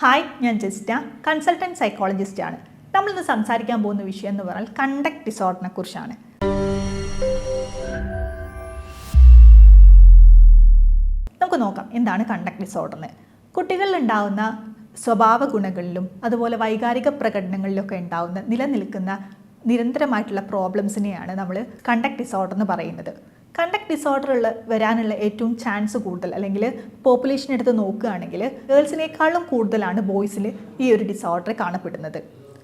Hi ഞാൻ ജസ്റ്റ. Consultant psychologist ആണ്. നമ്മളിന്ന് സംസാരിക്കാൻ പോകുന്ന വിഷയം എന്ന് പറഞ്ഞാൽ കണ്ടക്ട് ഡിസോർഡറിനെ കുറിച്ചാണ്. നമുക്ക് നോക്കാം എന്താണ് കണ്ടക്ട് ഡിസോർഡറിന് കുട്ടികളിൽ ഉണ്ടാകുന്ന സ്വഭാവ ഗുണങ്ങളിലും അതുപോലെ വൈകാരിക പ്രകടനങ്ങളിലൊക്കെ ഉണ്ടാകുന്ന നിലനിൽക്കുന്ന നിരന്തരമായിട്ടുള്ള പ്രോബ്ലംസിനെയാണ് നമ്മൾ കണ്ടക്ട് ഡിസോർഡർ എന്ന് പറയുന്നത്. കണ്ടക്ട് ഡിസോർഡർ ഉള്ള വരാനുള്ള ഏറ്റവും ചാൻസ് കൂടുതൽ. അല്ലെങ്കിൽ പോപ്പുലേഷൻ എടുത്ത് നോക്കുകയാണെങ്കിൽ ഗേൾസിനേക്കാളും കൂടുതലാണ് ബോയ്സിൽ ഈ ഒരു ഡിസോർഡർ കാണപ്പെടുന്നത്.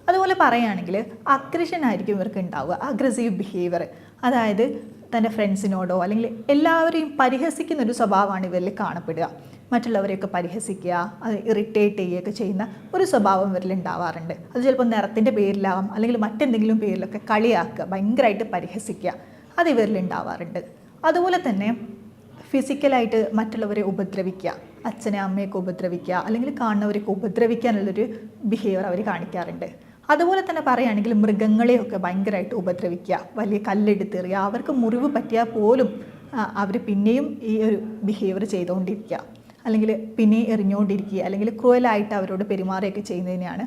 അതുപോലെ പറയുകയാണെങ്കിൽ അഗ്രഷൻ ആയിരിക്കും ഇവർക്ക് ഉണ്ടാവുക. അഗ്രസീവ് ബിഹേവിയർ അതായത് തന്റെ ഫ്രണ്ട്സിനോടോ അല്ലെങ്കിൽ എല്ലാവരെയും പരിഹസിക്കുന്ന ഒരു സ്വഭാവമാണ് ഇവരിൽ കാണപ്പെടുക. മറ്റുള്ളവരെയൊക്കെ പരിഹസിക്കുക അത് ഇറിറ്റേറ്റ് ചെയ്യുകയൊക്കെ ചെയ്യുന്ന ഒരു സ്വഭാവം ഇവരിൽ ഉണ്ടാവാറുണ്ട്. അത് ചിലപ്പോൾ നിറത്തിന്റെ പേരിലാവാം അല്ലെങ്കിൽ മറ്റെന്തെങ്കിലും പേരിലൊക്കെ കളിയാക്കുക ഭയങ്കരമായിട്ട് പരിഹസിക്കുക. അത് ഇവരിൽ ഉണ്ടാവാറുണ്ട്. അതുപോലെ തന്നെ ഫിസിക്കലായിട്ട് മറ്റുള്ളവരെ ഉപദ്രവിക്കുക അച്ഛനെ അമ്മയൊക്കെ ഉപദ്രവിക്കുക അല്ലെങ്കിൽ കാണുന്നവരെയൊക്കെ ഉപദ്രവിക്കാനുള്ളൊരു ബിഹേവിയർ അവർ കാണിക്കാറുണ്ട്. അതുപോലെ തന്നെ പറയുകയാണെങ്കിൽ മൃഗങ്ങളെയൊക്കെ ഭയങ്കരമായിട്ട് ഉപദ്രവിക്കുക വലിയ കല്ലെടുത്തെറിയുക അവർക്ക് മുറിവ് പറ്റിയാൽ പോലും അവർ പിന്നെയും ഈ ഒരു ബിഹേവിയർ ചെയ്തുകൊണ്ടിരിക്കുക. അല്ലെങ്കിൽ പിന്നെ എറിഞ്ഞുകൊണ്ടിരിക്കുക അല്ലെങ്കിൽ ക്രൂവലായിട്ട് അവരോട് പെരുമാറുകയൊക്കെ ചെയ്യുന്നതിനെയാണ്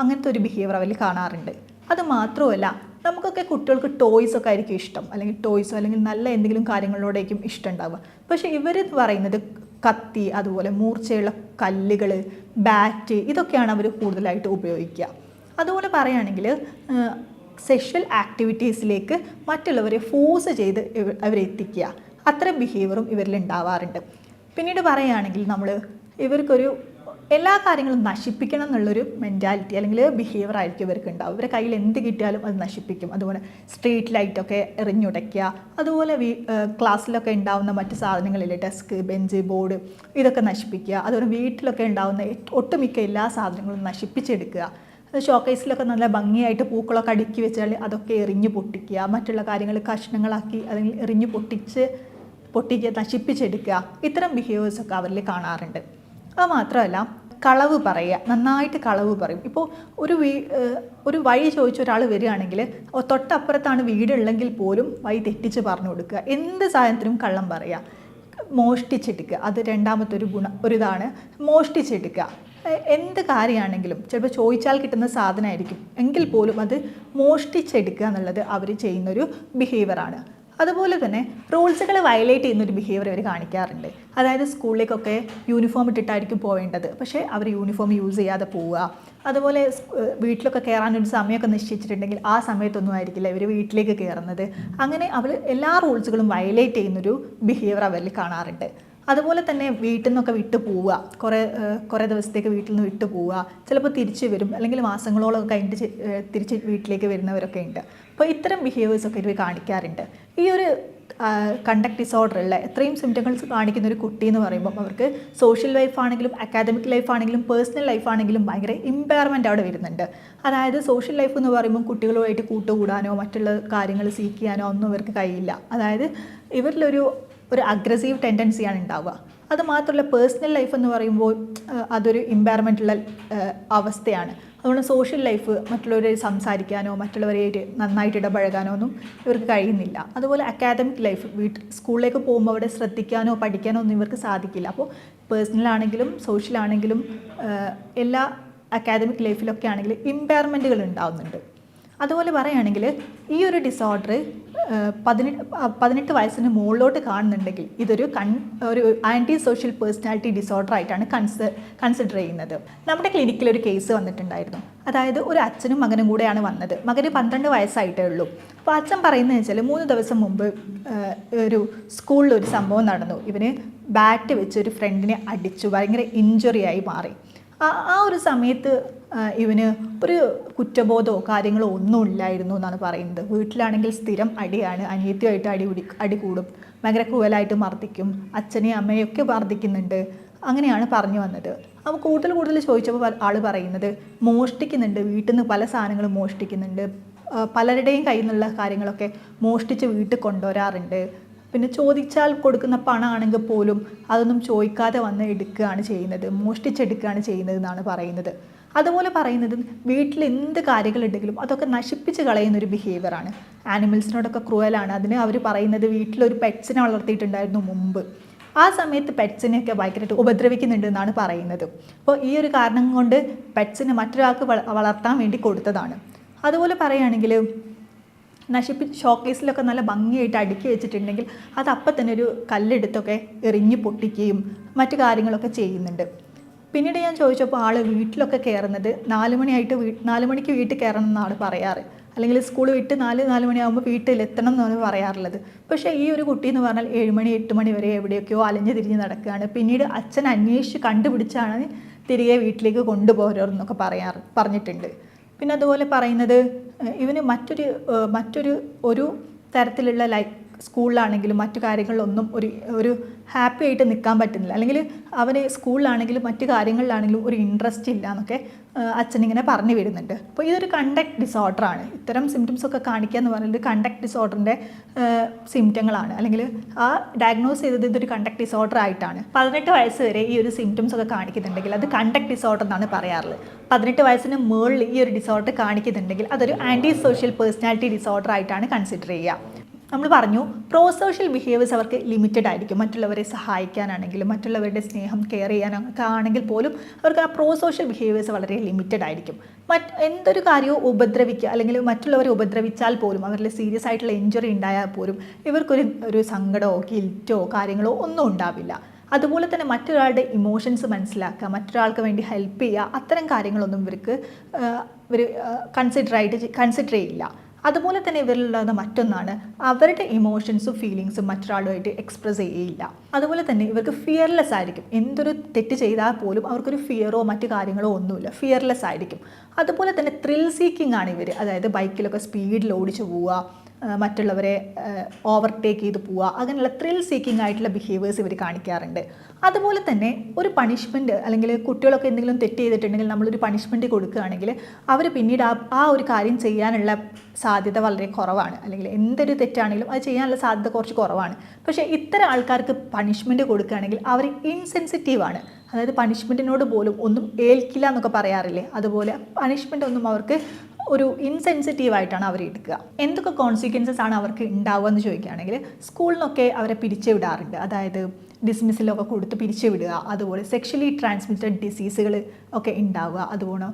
അങ്ങനത്തെ ഒരു ബിഹേവിയർ അവരിൽ കാണാറുണ്ട്. അത് മാത്രമല്ല നമുക്കൊക്കെ കുട്ടികൾക്ക് ടോയ്സ് ഒക്കെ ആയിരിക്കും ഇഷ്ടം. അല്ലെങ്കിൽ ടോയ്സോ അല്ലെങ്കിൽ നല്ല എന്തെങ്കിലും കാര്യങ്ങളോടേക്കും ഇഷ്ടം ഉണ്ടാവുക. പക്ഷേ ഇവർ പറയുന്നത് കത്തി അതുപോലെ മൂർച്ചയുള്ള കല്ലുകൾ ബാറ്റ് ഇതൊക്കെയാണ് അവർ കൂടുതലായിട്ട് ഉപയോഗിക്കുക. അതുപോലെ പറയുകയാണെങ്കിൽ സെക്ഷൽ ആക്ടിവിറ്റീസിലേക്ക് മറ്റുള്ളവരെ ഫോഴ്സ് ചെയ്ത് അവരെ എത്തിക്കുക. അത്തരം ബിഹേവിയറും ഇവരിൽ ഉണ്ടാവാറുണ്ട്. പിന്നീട് പറയുകയാണെങ്കിൽ നമ്മൾ ഇവർക്കൊരു എല്ലാ കാര്യങ്ങളും നശിപ്പിക്കണം എന്നുള്ളൊരു മെന്റാലിറ്റി അല്ലെങ്കിൽ ബിഹേവിയർ ആയിരിക്കും ഇവർക്ക് ഉണ്ടാവും ഇവരുടെ കയ്യിൽ എന്ത് കിട്ടിയാലും അത് നശിപ്പിക്കും. അതുപോലെ സ്ട്രീറ്റ് ലൈറ്റൊക്കെ എറിഞ്ഞുടയ്ക്കുക. അതുപോലെ വീ ക്ലാസ്സിലൊക്കെ ഉണ്ടാവുന്ന മറ്റ് സാധനങ്ങളില്ലേ ഡെസ്ക് ബെഞ്ച് ബോർഡ് ഇതൊക്കെ നശിപ്പിക്കുക. അതുപോലെ വീട്ടിലൊക്കെ ഉണ്ടാവുന്ന ഒട്ടുമിക്ക എല്ലാ സാധനങ്ങളും നശിപ്പിച്ചെടുക്കുക. അത് ഷോക്കേസിലൊക്കെ നല്ല ഭംഗിയായിട്ട് പൂക്കളൊക്കെ അടുക്കി വെച്ചാൽ അതൊക്കെ എറിഞ്ഞ് പൊട്ടിക്കുക. മറ്റുള്ള കാര്യങ്ങൾ കഷ്ണങ്ങളാക്കി അല്ലെങ്കിൽ എറിഞ്ഞ് പൊട്ടിച്ച് പൊട്ടിക്കുക നശിപ്പിച്ചെടുക്കുക. ഇത്തരം ബിഹേവിയേഴ്സൊക്കെ അവരിൽ കാണാറുണ്ട്. അത് മാത്രമല്ല കളവ് പറയുക നന്നായിട്ട് കളവ് പറയും. ഇപ്പോൾ ഒരു വീ ഒരു വഴി ചോദിച്ച ഒരാൾ വരികയാണെങ്കിൽ തൊട്ടപ്പുറത്താണ് വീടുള്ളെങ്കിൽ പോലും വഴി തെറ്റിച്ച് പറഞ്ഞു കൊടുക്കുക. എന്ത് സാധനത്തിനും കള്ളം പറയുക. മോഷ്ടിച്ചെടുക്കുക. അത് രണ്ടാമത്തെ ഒരു ഗുണം ഒരു ഇതാണ്. മോഷ്ടിച്ചെടുക്കുക. എന്ത് കാര്യമാണെങ്കിലും ചിലപ്പോൾ ചോദിച്ചാൽ കിട്ടുന്ന സാധനമായിരിക്കും. എങ്കിൽ പോലും അത് മോഷ്ടിച്ചെടുക്കുക എന്നുള്ളത് അവർ ചെയ്യുന്നൊരു ബിഹേവിയറാണ് അതുപോലെ തന്നെ റൂൾസുകൾ വയലേറ്റ് ചെയ്യുന്ന ഒരു ബിഹേവിയർ അവർ കാണിക്കാറുണ്ട്. അതായത് സ്കൂളിലേക്കൊക്കെ യൂണിഫോം ഇട്ടിട്ടായിരിക്കും പോവേണ്ടത്. പക്ഷേ അവർ യൂണിഫോം യൂസ് ചെയ്യാതെ പോവുക. അതുപോലെ വീട്ടിലൊക്കെ കയറാനൊരു സമയമൊക്കെ നിശ്ചയിച്ചിട്ടുണ്ടെങ്കിൽ ആ സമയത്തൊന്നും ആയിരിക്കില്ല ഇവർ വീട്ടിലേക്ക് കയറുന്നത് അങ്ങനെ അവർ എല്ലാ റൂൾസുകളും വയലേറ്റ് ചെയ്യുന്നൊരു ബിഹേവിയർ അവരിൽ കാണാറുണ്ട്. അതുപോലെ തന്നെ വീട്ടിൽ നിന്നൊക്കെ വിട്ടു പോവുക. കുറേ കുറേ ദിവസത്തേക്ക് വീട്ടിൽ നിന്ന് വിട്ടു പോവുക. ചിലപ്പോൾ തിരിച്ചു വരും. അല്ലെങ്കിൽ മാസങ്ങളോളം കഴിഞ്ഞിട്ട് തിരിച്ച് വീട്ടിലേക്ക് വരുന്നവരൊക്കെ ഉണ്ട്. അപ്പോൾ ഇത്തരം ബിഹേവിയേഴ്സ് ഒക്കെ ഇവർ കാണിക്കാറുണ്ട്. ഈ ഒരു കണ്ടക്ട് ഡിസോർഡറുള്ള എത്രയും സിംറ്റംസ് കാണിക്കുന്ന ഒരു കുട്ടി എന്ന് പറയുമ്പോൾ അവർക്ക് സോഷ്യൽ ലൈഫ് ആണെങ്കിലും അക്കാദമിക് ലൈഫ് ആണെങ്കിലും പേഴ്സണൽ ലൈഫ് ആണെങ്കിലും ഭയങ്കര ഇമ്പയർമെന്റ് അവിടെ വരുന്നുണ്ട്. അതായത് സോഷ്യൽ ലൈഫ് എന്ന് പറയുമ്പോൾ കുട്ടികളുമായിട്ട് കൂട്ടുകൂടാനോ മറ്റുള്ള കാര്യങ്ങൾ സീക്ക് ചെയ്യാനോ ഒന്നും ഇവർക്ക് കഴിയില്ല. അതായത് ഇവരിലൊരു ഒരു അഗ്രസീവ് ടെൻഡൻസിയാണ് ഉണ്ടാവുക അതുമാത്രമല്ല പേഴ്സണൽ ലൈഫ് എന്ന് പറയുമ്പോൾ അതൊരു ഇമ്പയർമെന്റുള്ള അവസ്ഥയാണ്. അതുകൊണ്ട് സോഷ്യൽ ലൈഫ് മറ്റുള്ളവരെ സംസാരിക്കാനോ മറ്റുള്ളവരെ നന്നായിട്ട് ഇടപഴകാനോ ഒന്നും ഇവർക്ക് കഴിയുന്നില്ല. അതുപോലെ അക്കാദമിക് ലൈഫ് വീട്ടിൽ സ്കൂളിലേക്ക് പോകുമ്പോൾ അവിടെ ശ്രദ്ധിക്കാനോ പഠിക്കാനോ ഒന്നും ഇവർക്ക് സാധിക്കില്ല. അപ്പോൾ പേഴ്സണലാണെങ്കിലും സോഷ്യലാണെങ്കിലും എല്ലാ അക്കാദമിക് ലൈഫിലൊക്കെ ആണെങ്കിൽ ഇമ്പയർമെന്റുകൾ ഉണ്ടാവുന്നുണ്ട്. അതുപോലെ പറയുകയാണെങ്കിൽ ഈ ഒരു ഡിസോർഡർ പതിനെട്ട് പതിനെട്ട് വയസ്സിന് മുകളിലോട്ട് കാണുന്നുണ്ടെങ്കിൽ ഇതൊരു കൺ ഒരു ആന്റി സോഷ്യൽ പേഴ്സണാലിറ്റി ഡിസോർഡർ ആയിട്ടാണ് കൺസ് കൺസിഡർ ചെയ്യുന്നത്. നമ്മുടെ ക്ലിനിക്കിൽ ഒരു കേസ് വന്നിട്ടുണ്ടായിരുന്നു. അതായത് ഒരു അച്ഛനും മകനും കൂടെയാണ് വന്നത്. മകന് പന്ത്രണ്ട് വയസ്സായിട്ടേ ഉള്ളൂ. അപ്പോൾ അച്ഛൻ പറയുന്നത് വെച്ചാൽ മൂന്ന് ദിവസം മുമ്പ് ഒരു സ്കൂളിൽ ഒരു സംഭവം നടന്നു. ഇവന് ബാറ്റ് വെച്ച് ഒരു ഫ്രണ്ടിനെ അടിച്ചു. ഭയങ്കര ഇഞ്ചുറി ആയി മാറി. ആ ഒരു സമയത്ത് ഇവന് ഒരു കുറ്റബോധമോ കാര്യങ്ങളോ ഒന്നും ഇല്ലായിരുന്നു എന്നാണ് പറയുന്നത്. വീട്ടിലാണെങ്കിൽ സ്ഥിരം അടിയാണ്. അനിയത്തിയായിട്ട് അടി കുടി അടി കൂടും. ഭയങ്കര ക്രൂവലായിട്ട് മർദ്ദിക്കും. അച്ഛനെയും അമ്മയും ഒക്കെ മർദ്ദിക്കുന്നുണ്ട്. അങ്ങനെയാണ് പറഞ്ഞു വന്നത്. അപ്പോൾ കൂടുതൽ കൂടുതൽ ചോദിച്ചപ്പോൾ ആൾ പറയുന്നത് മോഷ്ടിക്കുന്നുണ്ട്. വീട്ടിൽ നിന്ന് പല സാധനങ്ങളും മോഷ്ടിക്കുന്നുണ്ട്. പലരുടെയും കയ്യിൽ നിന്നുള്ള കാര്യങ്ങളൊക്കെ മോഷ്ടിച്ച് വീട്ടിൽ കൊണ്ടുവരാറുണ്ട്. പിന്നെ ചോദിച്ചാൽ കൊടുക്കുന്ന പണമാണെങ്കിൽ പോലും അതൊന്നും ചോദിക്കാതെ വന്ന് എടുക്കുകയാണ് ചെയ്യുന്നത് മോഷ്ടിച്ചെടുക്കുകയാണ് ചെയ്യുന്നത് എന്നാണ് പറയുന്നത്. അതുപോലെ പറയുന്നത് വീട്ടിൽ എന്ത് കാര്യങ്ങളുണ്ടെങ്കിലും അതൊക്കെ നശിപ്പിച്ച് കളയുന്ന ഒരു ബിഹേവിയറാണ് ആനിമൽസിനോടൊക്കെ ക്രൂവലാണ് അതിന് അവർ പറയുന്നത് വീട്ടിലൊരു പെറ്റ്സിനെ വളർത്തിയിട്ടുണ്ടായിരുന്നു മുമ്പ്. ആ സമയത്ത് പെറ്റ്സിനെയൊക്കെ ഭയങ്കരമായിട്ട് ഉപദ്രവിക്കുന്നുണ്ട് എന്നാണ് പറയുന്നത്. അപ്പോൾ ഈ ഒരു കാരണം കൊണ്ട് പെറ്റ്സിനെ മറ്റൊരാൾക്ക് വളർത്താൻ വേണ്ടി കൊടുത്തതാണ്. അതുപോലെ പറയുകയാണെങ്കിൽ നശിപ്പി ഷോക്കേസിലൊക്കെ നല്ല ഭംഗിയായിട്ട് അടുക്കി വെച്ചിട്ടുണ്ടെങ്കിൽ അത് അപ്പം തന്നെ ഒരു കല്ലെടുത്തൊക്കെ എറിഞ്ഞ് പൊട്ടിക്കുകയും മറ്റു കാര്യങ്ങളൊക്കെ ചെയ്യുന്നുണ്ട്. പിന്നീട് ഞാൻ ചോദിച്ചപ്പോൾ ആൾ വീട്ടിലൊക്കെ കയറുന്നത് നാല് മണിയായിട്ട് വീ നാല് മണിക്ക് വീട്ടിൽ കയറണം എന്നാണ് പറയാറ്. അല്ലെങ്കിൽ സ്കൂൾ വിട്ട് നാല് നാല് മണിയാകുമ്പോൾ വീട്ടിലെത്തണം എന്നാണ് പറയാറുള്ളത്. പക്ഷേ ഈ ഒരു കുട്ടി എന്ന് പറഞ്ഞാൽ ഏഴ് മണി എട്ട് മണി വരെ എവിടെയൊക്കെയോ അലഞ്ഞു തിരിഞ്ഞ് നടക്കുകയാണ്. പിന്നീട് അച്ഛൻ അന്വേഷിച്ച് കണ്ടുപിടിച്ചാണ് തിരികെ വീട്ടിലേക്ക് കൊണ്ടുപോകരുതെന്നൊക്കെ പറയാറ് പറഞ്ഞിട്ടുണ്ട്. പിന്നെ അതുപോലെ പറയുന്നത് ഇവന് മറ്റൊരു മറ്റൊരു ഒരു തരത്തിലുള്ള ലൈഫ് സ്കൂളിലാണെങ്കിലും മറ്റു കാര്യങ്ങളിലൊന്നും ഒരു ഒരു ഹാപ്പി ആയിട്ട് നിൽക്കാൻ പറ്റുന്നില്ല. അല്ലെങ്കിൽ അവന് സ്കൂളിലാണെങ്കിലും മറ്റു കാര്യങ്ങളിലാണെങ്കിലും ഒരു ഇൻട്രസ്റ്റ് ഇല്ല എന്നൊക്കെ അച്ഛനിങ്ങനെ പറഞ്ഞു വരുന്നുണ്ട്. അപ്പോൾ ഇതൊരു കണ്ടക്ട് ഡിസോർഡറാണ് ഇത്തരം സിംറ്റംസ് ഒക്കെ കാണിക്കുക എന്ന് പറയുന്നത് കണ്ടക്ട് ഡിസോർഡറിന്റെ സിംറ്റങ്ങളാണ് അല്ലെങ്കിൽ ആ ഡയഗ്നോസ് ചെയ്തത് ഇതൊരു കണ്ടക്ട് ഡിസോർഡർ ആയിട്ടാണ്. പതിനെട്ട് വയസ്സ് വരെ ഈ ഒരു സിംറ്റംസ് ഒക്കെ കാണിക്കുന്നുണ്ടെങ്കിൽ അത് കണ്ടക്ട് ഡിസോർഡർ എന്നാണ് പറയാറുള്ളത്. പതിനെട്ട് വയസ്സിന് മുകളിൽ ഈ ഒരു ഡിസോർഡർ കാണിക്കുന്നുണ്ടെങ്കിൽ അതൊരു ആന്റി സോഷ്യൽ പേഴ്സണാലിറ്റി ഡിസോർഡർ ആയിട്ടാണ് കൺസിഡർ ചെയ്യുക. നമ്മൾ പറഞ്ഞു പ്രോ സോഷ്യൽ ബിഹേവിയേഴ്സ് അവർക്ക് ലിമിറ്റഡ് ആയിരിക്കും. മറ്റുള്ളവരെ സഹായിക്കാനാണെങ്കിലും മറ്റുള്ളവരുടെ സ്നേഹം കെയർ ചെയ്യാനൊക്കെ ആണെങ്കിൽ പോലും അവർക്ക് ആ പ്രോ സോഷ്യൽ ബിഹേവിയേഴ്സ് വളരെ ലിമിറ്റഡ് ആയിരിക്കും. മറ്റ് എന്തൊരു കാര്യവും ഉപദ്രവിക്കുക അല്ലെങ്കിൽ മറ്റുള്ളവരെ ഉപദ്രവിച്ചാൽ പോലും അവരിൽ സീരിയസ് ആയിട്ടുള്ള ഇഞ്ചുറി ഉണ്ടായാൽ പോലും ഇവർക്കൊരു ഒരു സങ്കടമോ ഗിൽറ്റോ കാര്യങ്ങളോ ഒന്നും ഉണ്ടാവില്ല. അതുപോലെ തന്നെ മറ്റൊരാളുടെ ഇമോഷൻസ് മനസ്സിലാക്കുക മറ്റൊരാൾക്ക് വേണ്ടി ഹെൽപ്പ് ചെയ്യുക അത്തരം കാര്യങ്ങളൊന്നും ഇവർക്ക് ഇവർ കൺസിഡർ ആയിട്ട് കൺസിഡർ ചെയ്യില്ല. അതുപോലെ തന്നെ ഇവരിലുള്ളത് മറ്റൊന്നാണ്. അവരുടെ ഇമോഷൻസും ഫീലിങ്സും മറ്റൊരാളുമായിട്ട് എക്സ്പ്രസ് ചെയ്യില്ല അതുപോലെ തന്നെ ഇവർക്ക് ഫിയർലെസ് ആയിരിക്കും. എന്തൊരു തെറ്റ് ചെയ്താൽ പോലും അവർക്കൊരു ഫിയറോ മറ്റു കാര്യങ്ങളോ ഒന്നുമില്ല. ഫിയർലെസ് ആയിരിക്കും. അതുപോലെ തന്നെ ത്രിൽ സീക്കിംഗ് ആണ് ഇവർ അതായത് ബൈക്കിലൊക്കെ സ്പീഡിൽ ഓടിച്ചു പോവുക മറ്റുള്ളവരെ ഓവർടേക്ക് ചെയ്ത് പോവുക. അങ്ങനെയുള്ള ത്രിൽ സീക്കിംഗ് ആയിട്ടുള്ള ബിഹേവിയേഴ്സ് ഇവർ കാണിക്കാറുണ്ട്. അതുപോലെ തന്നെ ഒരു പണിഷ്മെന്റ് അല്ലെങ്കിൽ കുട്ടികളൊക്കെ എന്തെങ്കിലും തെറ്റ് ചെയ്തിട്ടുണ്ടെങ്കിൽ നമ്മളൊരു പണിഷ്മെന്റ് കൊടുക്കുകയാണെങ്കിൽ അവർ പിന്നീട് ആ ആ ഒരു കാര്യം ചെയ്യാനുള്ള സാധ്യത വളരെ കുറവാണ്. അല്ലെങ്കിൽ എന്തൊരു തെറ്റാണെങ്കിലും അത് ചെയ്യാനുള്ള സാധ്യത കുറച്ച് കുറവാണ്. പക്ഷേ ഇത്തരം ആൾക്കാർക്ക് പണിഷ്മെന്റ് കൊടുക്കുകയാണെങ്കിൽ അവർ ഇൻസെൻസിറ്റീവാണ് അതായത് പണിഷ്മെന്റിനോട് പോലും ഒന്നും ഏൽക്കില്ല എന്നൊക്കെ പറയാറില്ലേ? അതുപോലെ പണിഷ്മെന്റ് ഒന്നും അവർക്ക് ഒരു ഇൻസെൻസിറ്റീവ് ആയിട്ടാണ് അവർ എടുക്കുക. എന്തൊക്കെ കോൺസിക്വൻസസ് ആണ് അവർക്ക് ഉണ്ടാവുക എന്ന് ചോദിക്കുകയാണെങ്കിൽ സ്കൂളിൽ നിന്നൊക്കെ അവരെ പിരിച്ചു വിടാറുണ്ട്. അതായത് ഡിസ്മിസിലൊക്കെ കൊടുത്ത് പിരിച്ചു വിടുക അതുപോലെ സെക്ഷലി ട്രാൻസ്മിറ്റഡ് ഡിസീസുകൾ ഒക്കെ ഉണ്ടാവുക അതുപോലെ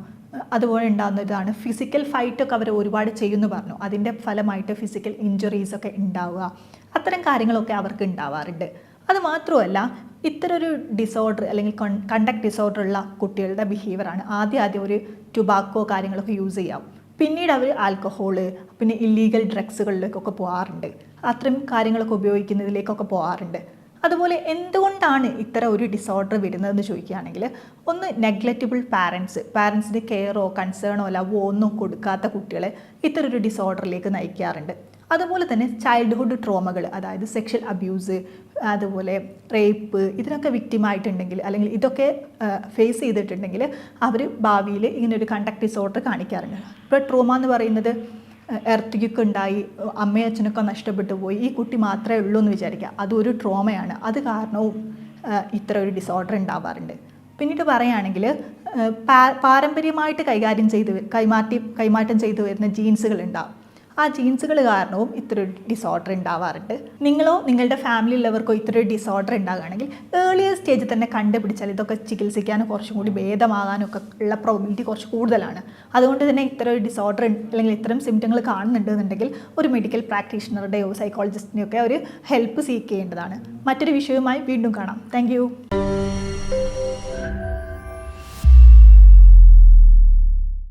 അതുപോലെ ഉണ്ടാകുന്ന ഇതാണ് ഫിസിക്കൽ ഫൈറ്റൊക്കെ അവർ ഒരുപാട് ചെയ്യുന്നു പറഞ്ഞു. അതിന്റെ ഫലമായിട്ട് ഫിസിക്കൽ ഇഞ്ചുറീസ് ഒക്കെ ഉണ്ടാവുക അത്തരം കാര്യങ്ങളൊക്കെ അവർക്ക് ഉണ്ടാവാറുണ്ട്. അത് മാത്രമല്ല ഇത്തരം ഒരു ഡിസോർഡർ അല്ലെങ്കിൽ കണ്ടക്ട് ഡിസോർഡർ ഉള്ള കുട്ടികളുടെ ബിഹേവിയറാണ് ആദ്യം ആദ്യം ഒരു ടുബാക്കോ കാര്യങ്ങളൊക്കെ യൂസ് ചെയ്യാം. പിന്നീട് അവർ ആൽക്കഹോൾ പിന്നെ ഇല്ലീഗൽ ഡ്രഗ്സുകളിലേക്കൊക്കെ പോകാറുണ്ട്. അത്രയും കാര്യങ്ങളൊക്കെ ഉപയോഗിക്കുന്നതിലേക്കൊക്കെ പോകാറുണ്ട്. അതുപോലെ എന്തുകൊണ്ടാണ് ഇത്തരം ഒരു ഡിസോർഡർ വരുന്നതെന്ന് ചോദിക്കുകയാണെങ്കിൽ ഒന്ന് നെഗ്ലക്റ്റബിൾ പാരൻസ് പാരൻസിന്റെ കെയറോ കൺസേണോ ലവോ ഒന്നും കൊടുക്കാത്ത കുട്ടികളെ ഇത്തരം ഒരു ഡിസോർഡറിലേക്ക് നയിക്കാറുണ്ട്. അതുപോലെ തന്നെ ചൈൽഡ്ഹുഡ് ട്രോമകൾ അതായത് സെക്ഷൽ അബ്യൂസ് അതുപോലെ റേപ്പ് ഇതിനൊക്കെ വിക്റ്റിമായിട്ടുണ്ടെങ്കിൽ അല്ലെങ്കിൽ ഇതൊക്കെ ഫേസ് ചെയ്തിട്ടുണ്ടെങ്കിൽ അവർ ഭാവിയിൽ ഇങ്ങനെ ഒരു കണ്ടക്ട് ഡിസോർഡർ കാണിക്കാറുണ്ട്. ഇപ്പോൾ ട്രോമ എന്ന് പറയുന്നത് എർത്തിക്കൊക്കെ ഉണ്ടായി അമ്മയും അച്ഛനൊക്കെ നഷ്ടപ്പെട്ടു പോയി ഈ കുട്ടി മാത്രമേ ഉള്ളൂ എന്ന് വിചാരിക്കുക. അതൊരു ട്രോമയാണ് അത് കാരണവും ഇത്ര ഒരു ഡിസോർഡർ ഉണ്ടാവാറുണ്ട്. പിന്നീട് പറയുകയാണെങ്കിൽ പാരമ്പര്യമായിട്ട് കൈകാര്യം ചെയ്ത് കൈമാറ്റി കൈമാറ്റം ചെയ്തു വരുന്ന ജീൻസുകൾ ഉണ്ടാവും. ആ ജീൻസുകൾ കാരണവും ഇത്ര ഒരു ഡിസോർഡർ ഉണ്ടാവാറുണ്ട്. നിങ്ങളോ നിങ്ങളുടെ ഫാമിലി ഫാമിലിയിലുള്ളവർക്കോ ഒരു ഡിസോർഡർ ഉണ്ടാകുകയാണെങ്കിൽ ഏർലിയർ സ്റ്റേജിൽ തന്നെ കണ്ടുപിടിച്ചാൽ ഇതൊക്കെ ചികിത്സിക്കാനും കുറച്ചും കൂടി ഭേദമാകാനും ഒക്കെ ഉള്ള പ്രോബിലിറ്റി കുറച്ച് കൂടുതലാണ്. അതുകൊണ്ട് തന്നെ ഇത്തരം ഒരു ഡിസോർഡർ അല്ലെങ്കിൽ ഇത്തരം സിംറ്റങ്ങൾ കാണുന്നുണ്ട് എന്നുണ്ടെങ്കിൽ ഒരു മെഡിക്കൽ പ്രാക്ടീഷണറുടെയോ സൈക്കോളജിസ്റ്റിന്റെയോ ഒക്കെ ഒരു ഹെൽപ്പ് സീക്ക് ചെയ്യേണ്ടതാണ്. മറ്റൊരു വിഷയവുമായി വീണ്ടും കാണാം. താങ്ക്